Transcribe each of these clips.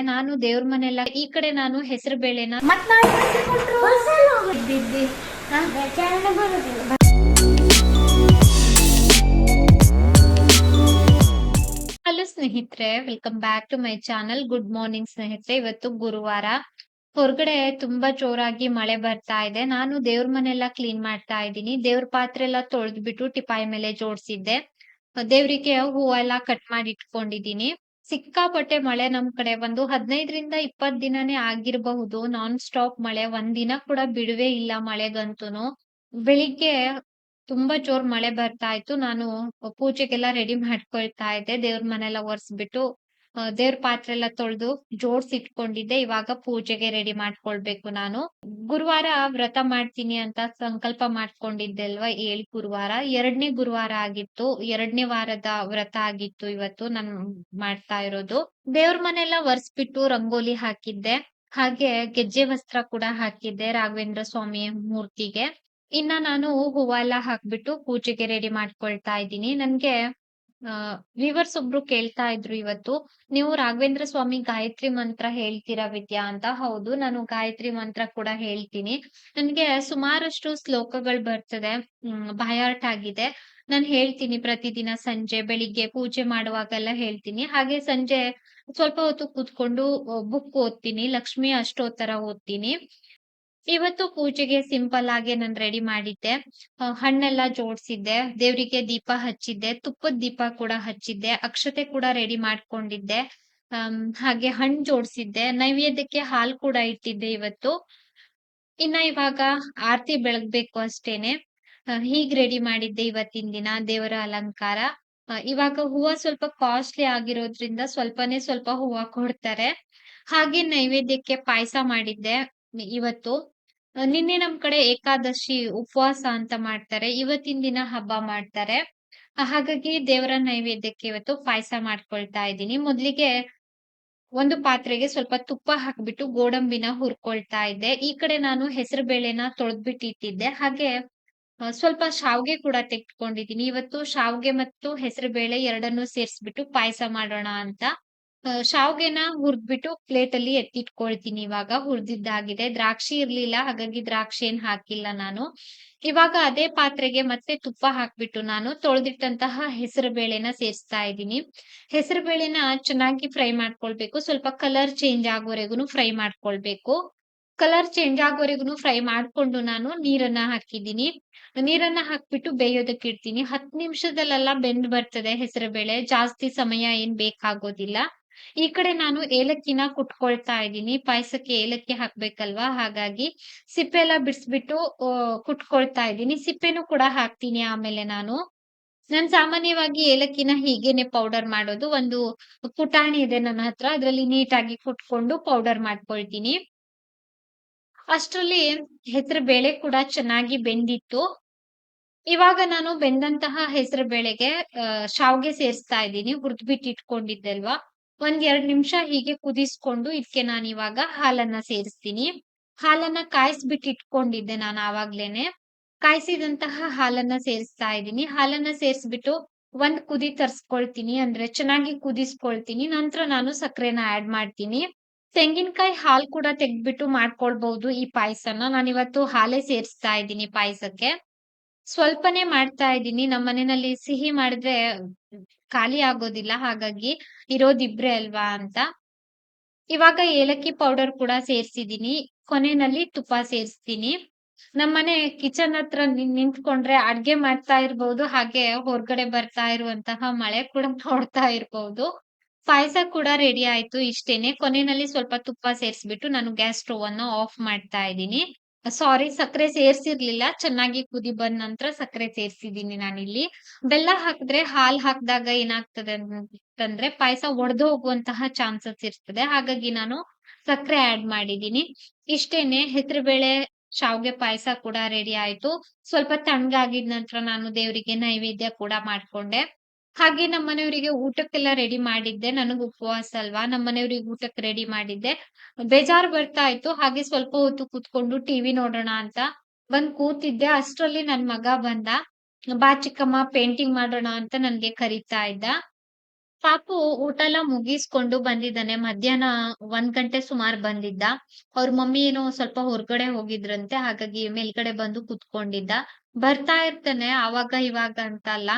ನಾನು ದೇವ್ರ ಮನೆಲ್ಲ ಈ ಕಡೆ ನಾನು ಹೆಸರು ಬೇಳೆನ. ಹಲೋ ಸ್ನೇಹಿತರೆ welcome back to my channel good morning ಸ್ನೇಹಿತರೆ. ಇವತ್ತು ಗುರುವಾರ. ಹೊರಗಡೆ ತುಂಬಾ ಜೋರಾಗಿ ಮಳೆ ಬರ್ತಾ ಇದೆ. ನಾನು ದೇವ್ರ ಮನೆಲ್ಲ ಕ್ಲೀನ್ ಮಾಡ್ತಾ ಇದ್ದೀನಿ. ದೇವ್ರ ಪಾತ್ರೆ ಎಲ್ಲ ತೊಳೆದ್ಬಿಟ್ಟು ಟಿಪಾಯಿ ಮೇಲೆ ಜೋಡಿಸಿದ್ದೆ. ದೇವ್ರಿಗೆ ಹೂವೆಲ್ಲ ಕಟ್ ಮಾಡಿ ಇಟ್ಕೊಂಡಿದೀನಿ ಸಿಕ್ಕಾಪಟ್ಟೆ ಮಳೆ ನಮ್ ಕಡೆ ಒಂದು ಹದಿನೈದರಿಂದ ಇಪ್ಪತ್ ದಿನನೇ ಆಗಿರಬಹುದು. ನಾನ್ ಸ್ಟಾಪ್ ಮಳೆ, ಒಂದ್ ದಿನ ಕೂಡ ಬಿಡುವೆ ಇಲ್ಲ ಮಳೆಗಂತೂ ಬೆಳಿಗ್ಗೆ ತುಂಬಾ ಜೋರ್ ಮಳೆ ಬರ್ತಾ ಇತ್ತು. ನಾನು ಪೂಜೆಗೆಲ್ಲ ರೆಡಿ ಮಾಡ್ಕೊಳ್ತಾ ಇದ್ದೆ. ದೇವ್ರ ಮನೆಲ್ಲ ಒರೆಸ್ಬಿಟ್ಟು ದೇವ್ರ ಪಾತ್ರೆ ಎಲ್ಲ ತೊಳೆದು ಜೋಡ್ಸಿ ಇಟ್ಕೊಂಡಿದ್ದೆ ಇವಾಗ ಪೂಜೆಗೆ ರೆಡಿ ಮಾಡ್ಕೊಳ್ಬೇಕು ನಾನು. ಗುರುವಾರ ವ್ರತ ಮಾಡ್ತೀನಿ ಅಂತ ಸಂಕಲ್ಪ ಮಾಡ್ಕೊಂಡಿದ್ದೆ ಅಲ್ವಾ ಏಳ್ ಗುರುವಾರ. ಎರಡನೇ ಗುರುವಾರ ಆಗಿತ್ತು. ಎರಡನೇ ವಾರದ ವ್ರತ ಆಗಿತ್ತು ಇವತ್ತು ನಾನ್ ಮಾಡ್ತಾ ಇರೋದು. ದೇವ್ರ ಮನೆಲ್ಲ ಒರೆಸ್ಬಿಟ್ಟು ರಂಗೋಲಿ ಹಾಕಿದ್ದೆ. ಹಾಗೆ ಗೆಜ್ಜೆ ವಸ್ತ್ರ ಕೂಡ ಹಾಕಿದ್ದೆ ರಾಘವೇಂದ್ರ ಸ್ವಾಮಿ ಮೂರ್ತಿಗೆ. ಇನ್ನ ನಾನು ಹೂವೆಲ್ಲ ಹಾಕ್ಬಿಟ್ಟು ಪೂಜೆಗೆ ರೆಡಿ ಮಾಡ್ಕೊಳ್ತಾ ಇದ್ದೀನಿ. ನನ್ಗೆ ಆ ವಿವರ್ಸ್ ಒಬ್ರು ಕೇಳ್ತಾ ಇದ್ರು ಇವತ್ತು, ನೀವು ರಾಘವೇಂದ್ರ ಸ್ವಾಮಿ ಗಾಯತ್ರಿ ಮಂತ್ರ ಹೇಳ್ತೀರಾ ವಿದ್ಯಾ ಅಂತ? ಹೌದು, ನಾನು ಗಾಯತ್ರಿ ಮಂತ್ರ ಕೂಡ ಹೇಳ್ತೀನಿ. ನನ್ಗೆ ಸುಮಾರಷ್ಟು ಶ್ಲೋಕಗಳು ಬರ್ತದೆ ಬಾಯಾಟ ಆಗಿದೆ. ನಾನು ಹೇಳ್ತೀನಿ ಪ್ರತಿದಿನ ಸಂಜೆ, ಬೆಳಿಗ್ಗೆ ಪೂಜೆ ಮಾಡುವಾಗೆಲ್ಲ ಹೇಳ್ತೀನಿ. ಹಾಗೆ ಸಂಜೆ ಸ್ವಲ್ಪ ಹೊತ್ತು ಕೂತ್ಕೊಂಡು ಬುಕ್ ಓದ್ತೀನಿ, ಲಕ್ಷ್ಮಿ ಅಷ್ಟೋತ್ತರ ಓದ್ತೀನಿ. ಇವತ್ತು ಪೂಜೆಗೆ ಸಿಂಪಲ್ ಆಗಿ ನಾನು ರೆಡಿ ಮಾಡಿದ್ದೆ. ಹಣ್ಣೆಲ್ಲ ಜೋಡಿಸಿದ್ದೆ. ದೇವ್ರಿಗೆ ದೀಪ ಹಚ್ಚಿದ್ದೆ. ತುಪ್ಪದ ದೀಪ ಕೂಡ ಹಚ್ಚಿದ್ದೆ. ಅಕ್ಷತೆ ಕೂಡ ರೆಡಿ ಮಾಡ್ಕೊಂಡಿದ್ದೆ. ಹಾಗೆ ಹಣ್ಣು ಜೋಡಿಸಿದ್ದೆ. ನೈವೇದ್ಯಕ್ಕೆ ಹಾಲ್ ಕೂಡ ಇಟ್ಟಿದ್ದೆ ಇವತ್ತು. ಇನ್ನ ಇವಾಗ ಆರತಿ ಬೆಳಗ್ಬೇಕು ಅಷ್ಟೇನೆ. ಹೀಗ್ ರೆಡಿ ಮಾಡಿದ್ದೆ ಇವತ್ತಿನ ದಿನ ದೇವರ ಅಲಂಕಾರ. ಇವಾಗ ಹೂವ ಸ್ವಲ್ಪ ಕಾಸ್ಟ್ಲಿ ಆಗಿರೋದ್ರಿಂದ ಸ್ವಲ್ಪನೇ ಸ್ವಲ್ಪ ಹೂವ ಕೊಡ್ತಾರೆ. ಹಾಗೆ ನೈವೇದ್ಯಕ್ಕೆ ಪಾಯಸ ಮಾಡಿದ್ದೆ ಇವತ್ತು. ನಿನ್ನೆ ನಮ್ ಕಡೆ ಏಕಾದಶಿ ಉಪವಾಸ ಅಂತ ಮಾಡ್ತಾರೆ. ಇವತ್ತಿನ ದಿನ ಹಬ್ಬ ಮಾಡ್ತಾರೆ. ಹಾಗಾಗಿ ದೇವರ ನೈವೇದ್ಯಕ್ಕೆ ಇವತ್ತು ಪಾಯಸ ಮಾಡ್ಕೊಳ್ತಾ ಇದ್ದೀನಿ. ಮೊದ್ಲಿಗೆ ಒಂದು ಪಾತ್ರೆಗೆ ಸ್ವಲ್ಪ ತುಪ್ಪ ಹಾಕ್ಬಿಟ್ಟು ಗೋಡಂಬಿನ ಹುರ್ಕೊಳ್ತಾ ಇದ್ದೆ. ಈ ಕಡೆ ನಾನು ಹೆಸರು ಬೇಳೆನ ತೊಳೆದ್ಬಿಟ್ಟು ಇಟ್ಟಿದ್ದೆ. ಹಾಗೆ ಸ್ವಲ್ಪ ಶಾವ್ಗೆ ಕೂಡ ತೆಗೆದುಕೊಂಡಿದ್ದೀನಿ ಇವತ್ತು ಶಾವ್ಗೆ ಮತ್ತು ಹೆಸರು ಬೇಳೆ ಎರಡನ್ನೂ ಸೇರಿಸ್ಬಿಟ್ಟು ಪಾಯಸ ಮಾಡೋಣ ಅಂತ. ಶಾವ್ಗೆನ ಹುರ್ದ್ಬಿಟ್ಟು ಪ್ಲೇಟ್ ಅಲ್ಲಿ ಎತ್ತಿಟ್ಕೊಳ್ತೀನಿ. ಇವಾಗ ಹುರಿದಿದ್ದಾಗಿದೆ. ದ್ರಾಕ್ಷಿ ಇರ್ಲಿಲ್ಲ, ಹಾಗಾಗಿ ದ್ರಾಕ್ಷಿ ಏನ್ ಹಾಕಿಲ್ಲ ನಾನು. ಇವಾಗ ಅದೇ ಪಾತ್ರೆಗೆ ಮತ್ತೆ ತುಪ್ಪ ಹಾಕ್ಬಿಟ್ಟು ನಾನು ತೊಳೆದಿಟ್ಟಂತಹ ಹೆಸರು ಬೇಳೆನ ಸೇರಿಸ್ತಾ ಇದ್ದೀನಿ. ಹೆಸರು ಬೇಳೆನ ಚೆನ್ನಾಗಿ ಫ್ರೈ ಮಾಡ್ಕೊಳ್ಬೇಕು. ಸ್ವಲ್ಪ ಕಲರ್ ಚೇಂಜ್ ಆಗೋವರೆಗೂ ಫ್ರೈ ಮಾಡ್ಕೊಳ್ಬೇಕು. ಕಲರ್ ಚೇಂಜ್ ಆಗೋವರೆಗೂ ಫ್ರೈ ಮಾಡ್ಕೊಂಡು ನಾನು ನೀರನ್ನ ಹಾಕಿದ್ದೀನಿ. ನೀರನ್ನ ಹಾಕ್ಬಿಟ್ಟು ಬೇಯೋದಕ್ಕೆ ಇಡ್ತೀನಿ. ಹತ್ತು ನಿಮಿಷದಲ್ಲೆಲ್ಲ ಬೆಂದ್ ಬರ್ತದೆ ಹೆಸರು ಬೇಳೆ ಜಾಸ್ತಿ ಸಮಯ ಏನ್ ಬೇಕಾಗೋದಿಲ್ಲ. ಈ ಕಡೆ ನಾನು ಏಲಕ್ಕಿನ ಕುಟ್ಕೊಳ್ತಾ ಇದ್ದೀನಿ. ಪಾಯಸಕ್ಕೆ ಏಲಕ್ಕಿ ಹಾಕ್ಬೇಕಲ್ವಾ? ಹಾಗಾಗಿ ಸಿಪ್ಪೆ ಎಲ್ಲ ಬಿಡಿಸ್ಬಿಟ್ಟು ಕುಟ್ಕೊಳ್ತಾ ಇದ್ದೀನಿ. ಸಿಪ್ಪೆನೂ ಕೂಡ ಹಾಕ್ತೀನಿ ಆಮೇಲೆ ನಾನು. ನಾನ್ ಸಾಮಾನ್ಯವಾಗಿ ಏಲಕ್ಕಿನ ಹೀಗೇನೆ ಪೌಡರ್ ಮಾಡೋದು. ಒಂದು ಪುಟಾಣಿ ಇದೆ ನನ್ನ ಹತ್ರ. ಅದ್ರಲ್ಲಿ ನೀಟಾಗಿ ಕುಟ್ಕೊಂಡು ಪೌಡರ್ ಮಾಡ್ಕೊಳ್ತೀನಿ. ಅಷ್ಟರಲ್ಲಿ ಹೆಸರು ಬೇಳೆ ಕೂಡ ಚೆನ್ನಾಗಿ ಬೆಂದಿತ್ತು. ಇವಾಗ ನಾನು ಬೆಂದಂತಹ ಹೆಸರು ಬೇಳೆಗೆ ಶಾವ್ಗೆ ಸೇರಿಸ್ತಾ ಇದ್ದೀನಿ. ಹುರಿದ್ಬಿಟ್ಟು ಇಟ್ಕೊಂಡಿದ್ದಲ್ವಾ? ಒಂದ್ ಎರಡ್ ನಿಮಿಷ ಹೀಗೆ ಕುದಿಸ್ಕೊಂಡು ಇದಕ್ಕೆ ನಾನು ಇವಾಗ ಹಾಲನ್ನ ಸೇರಿಸ್ತೀನಿ. ಹಾಲನ್ನ ಕಾಯಿಸ್ಬಿಟ್ಟು ಇಟ್ಕೊಂಡಿದ್ದೆ ನಾನು ಆವಾಗ್ಲೇನೆ. ಕಾಯಿಸಿದಂತಹ ಹಾಲನ್ನ ಸೇರಿಸ್ತಾ ಇದ್ದೀನಿ. ಹಾಲನ್ನ ಸೇರಿಸ್ಬಿಟ್ಟು ಒಂದ್ ಕುದಿ ತರ್ಸ್ಕೊಳ್ತೀನಿ, ಅಂದ್ರೆ ಚೆನ್ನಾಗಿ ಕುದಿಸ್ಕೊಳ್ತೀನಿ. ನಂತರ ನಾನು ಸಕ್ಕರೆನ ಆಡ್ ಮಾಡ್ತೀನಿ. ತೆಂಗಿನಕಾಯಿ ಹಾಲ್ ಕೂಡ ತೆಗ್ದ್ಬಿಟ್ಟು ಮಾಡ್ಕೊಳ್ಬಹುದು ಈ ಪಾಯಸನ. ನಾನಿವತ್ತು ಹಾಲೇ ಸೇರಿಸ್ತಾ ಇದ್ದೀನಿ ಪಾಯಸಕ್ಕೆ. ಸ್ವಲ್ಪನೇ ಮಾಡ್ತಾ ಇದ್ದೀನಿ. ನಮ್ಮ ಮನೆಯಲ್ಲಿ ಸಿಹಿ ಮಾಡಿದ್ರೆ ಖಾಲಿ ಆಗೋದಿಲ್ಲ. ಹಾಗಾಗಿ ಇರೋದಿಬ್ರೆ ಅಲ್ವಾ ಅಂತ. ಇವಾಗ ಏಲಕ್ಕಿ ಪೌಡರ್ ಕೂಡ ಸೇರ್ಸಿದೀನಿ ಕೊನೆಯಲ್ಲಿ ತುಪ್ಪ ಸೇರಿಸ್ತೀನಿ. ನಮ್ಮನೆ ಕಿಚನ್ ಹತ್ರ ನಿಂತ್ಕೊಂಡ್ರೆ ಅಡ್ಗೆ ಮಾಡ್ತಾ ಇರ್ಬೋದು. ಹಾಗೆ ಹೊರಗಡೆ ಬರ್ತಾ ಇರುವಂತಹ ಮಳೆ ಕೂಡ ನೋಡ್ತಾ ಇರ್ಬೋದು. ಪಾಯಸ ಕೂಡ ರೆಡಿ ಆಯ್ತು ಇಷ್ಟೇನೆ. ಕೊನೆಯಲ್ಲಿ ಸ್ವಲ್ಪ ತುಪ್ಪ ಸೇರಿಸ್ಬಿಟ್ಟು ನಾನು ಗ್ಯಾಸ್ ಸ್ಟೋವ್ ಅನ್ನು ಆಫ್ ಮಾಡ್ತಾ ಇದ್ದೀನಿ. ಸಾರಿ ಸಕ್ಕರೆ ಸೇರ್ಸಿರ್ಲಿಲ್ಲ. ಚೆನ್ನಾಗಿ ಕುದಿ ಬಂದ ನಂತರ ಸಕ್ಕರೆ ಸೇರ್ಸಿದೀನಿ ನಾನಿಲ್ಲಿ. ಬೆಲ್ಲ ಹಾಕಿದ್ರೆ ಹಾಲ್ ಹಾಕಿದಾಗ ಏನಾಗ್ತದೆ ಅಂತಂದ್ರೆ ಪಾಯಸ ಒಡೆದು ಹೋಗುವಂತಹ ಚಾನ್ಸಸ್ ಇರ್ತದೆ. ಹಾಗಾಗಿ ನಾನು ಸಕ್ಕರೆ ಆಡ್ ಮಾಡಿದೀನಿ ಇಷ್ಟೇನೆ ಹೆಸರುಬೇಳೆ ಶಾವ್ಗೆ ಪಾಯಸ ಕೂಡ ರೆಡಿ ಆಯ್ತು. ಸ್ವಲ್ಪ ತಣ್ಣಗಾಗಿದ ನಂತರ ನಾನು ದೇವರಿಗೆ ನೈವೇದ್ಯ ಕೂಡ ಮಾಡ್ಕೊಂಡೆ. ಹಾಗೆ ನಮ್ಮ ಮನೆಯವರಿಗೆ ಊಟಕ್ಕೆಲ್ಲ ರೆಡಿ ಮಾಡಿದ್ದೆ. ನನಗ್ ಉಪವಾಸ ಅಲ್ವಾ? ನಮ್ಮ ಮನೆಯವ್ರಿಗೆ ಊಟಕ್ಕೆ ರೆಡಿ ಮಾಡಿದ್ದೆ. ಬೇಜಾರ್ ಬರ್ತಾ ಇತ್ತು. ಹಾಗೆ ಸ್ವಲ್ಪ ಹೊತ್ತು ಕೂತ್ಕೊಂಡು ಟಿವಿ ನೋಡೋಣ ಅಂತ ಬಂದ್ ಕೂತಿದ್ದೆ. ಅಷ್ಟರಲ್ಲಿ ನನ್ ಮಗ ಬಂದ. ಬಾ ಚಿಕ್ಕಮ್ಮ ಪೇಂಟಿಂಗ್ ಮಾಡೋಣ ಅಂತ ನನ್ಗೆ ಕರೀತಾ ಇದ್ದ. ಪಾಪು ಊಟ ಎಲ್ಲ ಮುಗಿಸ್ಕೊಂಡು ಬಂದಿದ್ದಾನೆ. ಮಧ್ಯಾಹ್ನ ಒಂದ್ ಗಂಟೆ ಸುಮಾರು ಬಂದಿದ್ದ. ಅವ್ರ ಮಮ್ಮಿ ಏನೋ ಸ್ವಲ್ಪ ಹೊರಗಡೆ ಹೋಗಿದ್ರಂತೆ. ಹಾಗಾಗಿ ಮೇಲ್ಗಡೆ ಬಂದು ಕುತ್ಕೊಂಡಿದ್ದ. ಬರ್ತಾ ಇರ್ತಾನೆ. ಅವಾಗ ಇವಾಗ ಅಂತ ಅಲ್ಲ.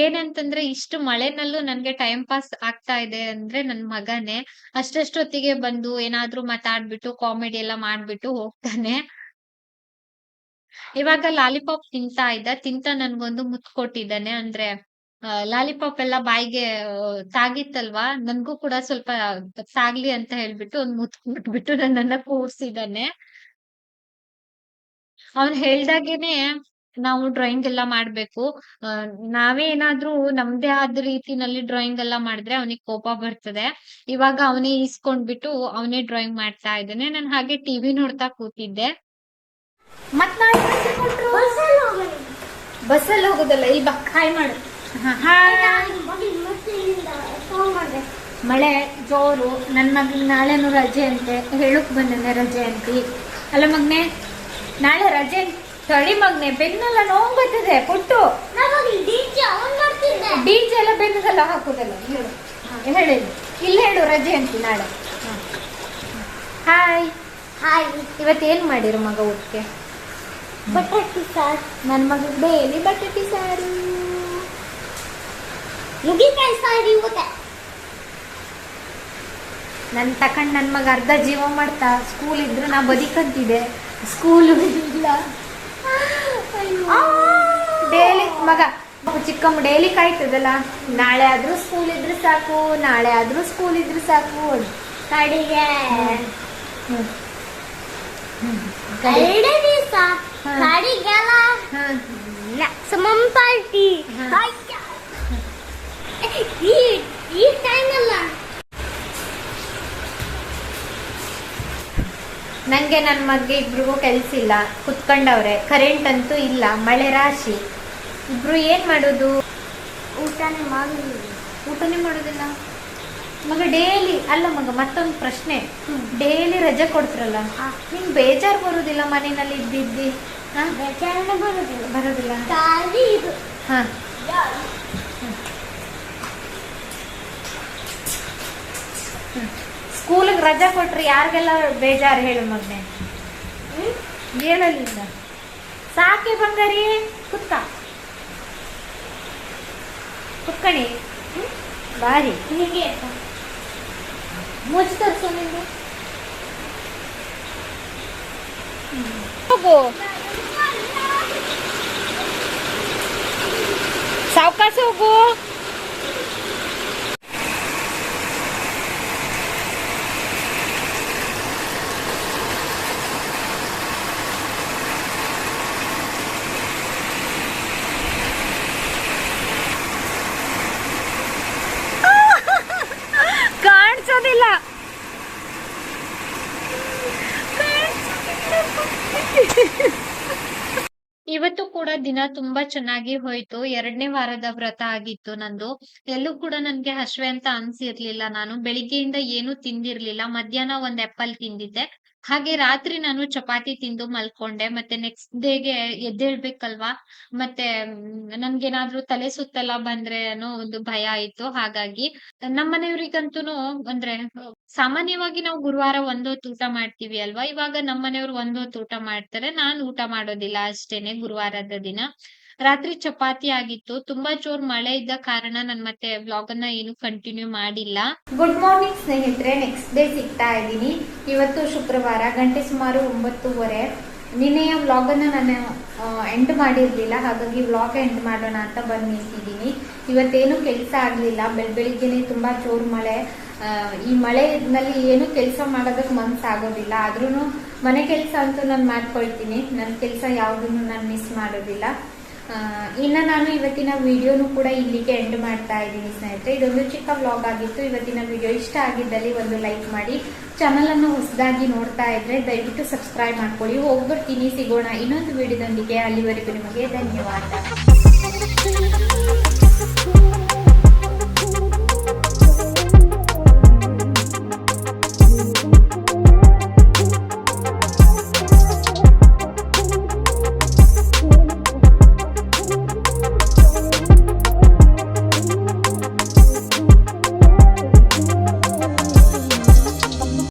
ಏನಂತಂದ್ರೆ ಇಷ್ಟು ಮಳೆನಲ್ಲೂ ನನ್ಗೆ ಟೈಮ್ ಪಾಸ್ ಆಗ್ತಾ ಇದೆ ಅಂದ್ರೆ ನನ್ ಮಗನೇ ಅಷ್ಟಷ್ಟೊತ್ತಿಗೆ ಬಂದು ಏನಾದ್ರೂ ಮಾತಾಡ್ಬಿಟ್ಟು ಕಾಮಿಡಿ ಎಲ್ಲ ಮಾಡ್ಬಿಟ್ಟು ಹೋಗ್ತಾನೆ. ಇವಾಗ ಲಾಲಿಪಾಪ್ ತಿಂತಾ ಇದ್ದ, ತಿಂತ ನನ್ಗೊಂದು ಮುತ್ ಕೊಟ್ಟಿದ್ದಾನೆ ಅಂದ್ರೆ ಲಾಲಿಪಾಪ್ ಎಲ್ಲ ಬಾಯಿಗೆ ತಾಗಿತ್ತಲ್ವಾ? ನನ್ಗೂ ಕೂಡ ಸ್ವಲ್ಪ ತಾಗ್ಲಿ ಅಂತ ಹೇಳ್ಬಿಟ್ಟು ಒಂದ್ ಮುತ್ ಕೊಟ್ಬಿಟ್ಟು ನನ್ನನ್ನ ಕೂರ್ಸಿದಾನೆ ಅವ್ನ್ ಹೇಳ್ದಾಗೇನೆ ನಾವು ಡ್ರಾಯಿಂಗ್ ಎಲ್ಲ ಮಾಡ್ಬೇಕು. ಆ, ನಾವೇ ಏನಾದ್ರೂ ನಮ್ದೇ ಆದ ರೀತಿನಲ್ಲಿ ಡ್ರಾಯಿಂಗ್ ಎಲ್ಲ ಮಾಡಿದ್ರೆ ಅವನಿಗೆ ಕೋಪ ಬರ್ತದೆ. ಇವಾಗ ಅವನೇ ಈಸ್ಕೊಂಡ್ಬಿಟ್ಟು ಅವನೇ ಡ್ರಾಯಿಂಗ್ ಮಾಡ್ತಾ ಇದ್ದಾನೆ. ನಾನು ಹಾಗೆ ಟಿವಿ ನೋಡ್ತಾ ಕೂತಿದ್ದೆ. ಬಸ್ಸಲ್ಲಿ ಹೋಗೋದಲ್ಲ ಇಲ್ಲಿ ಬಾ ಹಾಯ್ ಮಾಡು. ಮಳೆ ಜೋರು ನನ್ನ ಮಗನ್ ನಾಳೆನೂ ರಜೆ ಅಂತೆ. ಹೇಳಕ್ ಬಂದನೆ ರಜೆ ಅಂತಿ. ಅಲ್ಲ ಮಗ್ನೆ ನಾಳೆ ರಜೆ ತಡಿ ಮಗ್ನೆ ಬೆನ್ನೆಲ್ಲ ನೋವು ಬರ್ತದೆ ಕೊಟ್ಟು ಡಿಜೆ ಎಲ್ಲ ಬೆನ್ನಿಗೆಲ್ಲ ಹಾಕೋದಲ್ಲ ಹೇಳು. ಇಲ್ಲಿ ಹೇಳು ರಜೆ ಅಂತ ನಾಳೆ. ಹಾಯ್. ಹಾಯ್. ಏನು ಮಾಡಿರು ಮಗ ಊಟಕ್ಕೆ? ಬಟಾಟಿ ಸಾರ್. ನನ್ನ ಮಗ ಬೇಲಿ ಬಟಾಟಿ ಸಾರು. ನುಗ್ಗಿಕಾಯಿ ಸಾರು ಇವತ್ತೆ. ನನ್ನ ತಕಂಡು ನನ್ನ ಮಗ ಅರ್ಧ ಜೀವ ಮಾಡ್ತಾ ಸ್ಕೂಲ್ ಇದ್ರೆ ನಾ ಬದಿಕಂತಿದೆ ಸ್ಕೂಲು ಇಲ್ಲ. ಡೈಲಿ ಮಗ ಚಿಕ್ಕಮ್ಮ ಡೈಲಿ ಕಾಯ್ತದಲ್ಲ? ನಾಳೆ ಆದ್ರೂ ಸ್ಕೂಲ್ ಇದ್ರೆ ಸಾಕು ನಾಳೆ ಆದ್ರೂ ಸ್ಕೂಲ್ ಇದ್ರೆ ಸಾಕು. ಕಡಿಗೆ. ಎರಡೇ ದಿವಸ. ಕಡಿಗೆಲ್ಲ. ಈ ನಂಗೆ ನನ್ನ ಮಗ್ಗೆ ಇಬ್ರಿಗೂ ಕೆಲಸ ಇಲ್ಲ ಕುತ್ಕೊಂಡವ್ರೆ. ಕರೆಂಟ್ ಅಂತೂ ಇಲ್ಲ. ಮಳೆ ರಾಶಿ. ಇಬ್ರು ಏನು ಮಾಡೋದು? ಊಟನೇ ಮಾಡಿ ಊಟನೇ ಮಾಡೋದಿಲ್ಲ? ಮಗ ಡೈಲಿ ಅಲ್ಲ ಮಗ ಮತ್ತೊಂದು ಪ್ರಶ್ನೆ. ಡೈಲಿ ರಜೆ ಕೊಡ್ತಿರಲ್ಲ? ನಿಂಗೆ ಬೇಜಾರು ಬರೋದಿಲ್ಲ ಮನೆಯಲ್ಲಿ ಇದ್ದಿದ್ದಿ ಹಾಂ? ಬರೋದಿಲ್ಲ. ಬರುದಿಲ್ಲ. ಬರೋದಿಲ್ಲ ಹಾಂ. ಇದು ಹಾ ಸ್ಕೂಲಿಗೆ ರಜೆ ಕೊಟ್ರಿ ಯಾರಿಗೆಲ್ಲ ಬೇಜಾರು ಹೇಳು ಮಗನೆ. ಹ್ಮ್? ಹೇಳಲಿಲ್ಲ ಸಾಕೆ ಬಂಗಾರಿ ಕುತ್ತ ಕುತ್ಕಣಿ. ಬಾರಿ. ಹೀಗೆ ಮುಚ್ಚ ತರ್ಸು ನಿಂದು ಹೋಗು. ಸಾವಕಾಶ ಹೋಗು ಕಾಣಿಸೋದಿಲ್ಲ ಇವತ್ತು ಕೂಡ ದಿನ ತುಂಬಾ ಚೆನ್ನಾಗಿ ಹೋಯ್ತು. ಎರಡನೇ ವಾರದ ವ್ರತ ಆಗಿತ್ತು ನಂದು. ಎಲ್ಲೂ ಕೂಡ ನನ್ಗೆ ಹಶ್ವೆ ಅಂತ ಅನ್ಸಿರ್ಲಿಲ್ಲ ನಾನು. ಬೆಳಿಗ್ಗೆಯಿಂದ ಏನು ತಿಂದಿರ್ಲಿಲ್ಲ. ಮಧ್ಯಾಹ್ನ ಒಂದ್ ಆಪಲ್ ತಿಂದಿದ್ದೆ. ಹಾಗೆ ರಾತ್ರಿ ನಾನು ಚಪಾತಿ ತಿಂದು ಮಲ್ಕೊಂಡೆ, ಮತ್ತೆ ನೆಕ್ಸ್ಟ್ ಡೇಗೆ ಎದ್ದೇಳ್ಬೇಕಲ್ವಾ ಮತ್ತೆ ನನ್ಗೆ ನನ್ಗೇನಾದ್ರೂ ತಲೆ ಸುತ್ತಲ್ಲ ಬಂದ್ರೆ ಅನ್ನೋ ಒಂದು ಭಯ ಆಯ್ತು. ಹಾಗಾಗಿ ನಮ್ಮ ಮನೆಯವ್ರಿಗಂತೂ ಅಂದ್ರೆ, ಸಾಮಾನ್ಯವಾಗಿ ನಾವು ಗುರುವಾರ ಒಂದೊತ್ತು ಊಟ ಮಾಡ್ತೀವಿ ಅಲ್ವಾ? ಇವಾಗ ನಮ್ಮ ಮನೆಯವ್ರು ಒಂದೊತ್ತು ಊಟ ಮಾಡ್ತಾರೆ. ನಾನ್ ಊಟ ಮಾಡೋದಿಲ್ಲ ಅಷ್ಟೇನೆ ಗುರುವಾರದ ದಿನ. ರಾತ್ರಿ ಚಪಾತಿ ಆಗಿತ್ತು. ತುಂಬಾ ಜೋರ್ ಮಳೆ ಇದ್ದ ಕಾರಣ ನಾನ್ ಮತ್ತೆ ವ್ಲಾಗ್ ಅನ್ನ ಏನು ಕಂಟಿನ್ಯೂ ಮಾಡಿಲ್ಲ. ಗುಡ್ ಮಾರ್ನಿಂಗ್ ಸ್ನೇಹಿತರೆ. ನೆಕ್ಸ್ಟ್ ಡೇ ಸಿಗ್ತಾ ಇದ್ದೀನಿ. ಇವತ್ತು ಶುಕ್ರವಾರ, ಗಂಟೆ ಸುಮಾರು ಒಂಬತ್ತೂವರೆ. ನಿನ್ನೆಯ ವ್ಲಾಗ್ ಅನ್ನ ನಾನು ಎಂಡ್ ಮಾಡಿರ್ಲಿಲ್ಲ. ಹಾಗಾಗಿ ವ್ಲಾಗ್ ಎಂಡ್ ಮಾಡೋಣ ಅಂತ ಬಂದ್ ನಿಂತಿದ್ದೀನಿ ಇವತ್ತೇನು ಕೆಲಸ ಆಗ್ಲಿಲ್ಲ. ಬೆಳ್, ಬೆಳಿಗ್ಗೆನೆ ತುಂಬಾ ಜೋರ್ ಮಳೆ. ಈ ಮಳೆನಲ್ಲಿ ಏನು ಕೆಲಸ ಮಾಡೋದಕ್ಕೆ ಮನ್ಸಾಗೋದಿಲ್ಲ ಆದ್ರೂ ಮನೆ ಕೆಲಸ ಅಂತೂ ನಾನು ಮಾಡ್ಕೊಳ್ತೀನಿ. ನನ್ನ ಕೆಲಸ ಯಾವುದನ್ನು ನಾನು ಮಿಸ್ ಮಾಡೋದಿಲ್ಲ. ಇನ್ನ ನಾನು ಇವತ್ತಿನ ವಿಡಿಯೋನು ಕೂಡ ಇಲ್ಲಿಗೆ ಎಂಡ್ ಮಾಡ್ತಾ ಇದ್ದೀನಿ ಸ್ನೇಹಿತರೆ. ಇದೊಂದು ಚಿಕ್ಕ ವ್ಲಾಗ್ ಆಗಿತ್ತು. ಇವತ್ತಿನ ವಿಡಿಯೋ ಇಷ್ಟ ಆಗಿದ್ದಲ್ಲಿ ಒಂದು ಲೈಕ್ ಮಾಡಿ. ಚಾನಲ್ ಅನ್ನು ಹೊಸದಾಗಿ ನೋಡ್ತಾ ಇದ್ರೆ ದಯವಿಟ್ಟು ಸಬ್ಸ್ಕ್ರೈಬ್ ಮಾಡ್ಕೊಳ್ಳಿ. ಹೋಗ್ಬರ್ತೀನಿ. ಸಿಗೋಣ ಇನ್ನೊಂದು ವಿಡಿಯೋದೊಂದಿಗೆ. ಅಲ್ಲಿವರೆಗೂ ನಿಮಗೆ ಧನ್ಯವಾದ.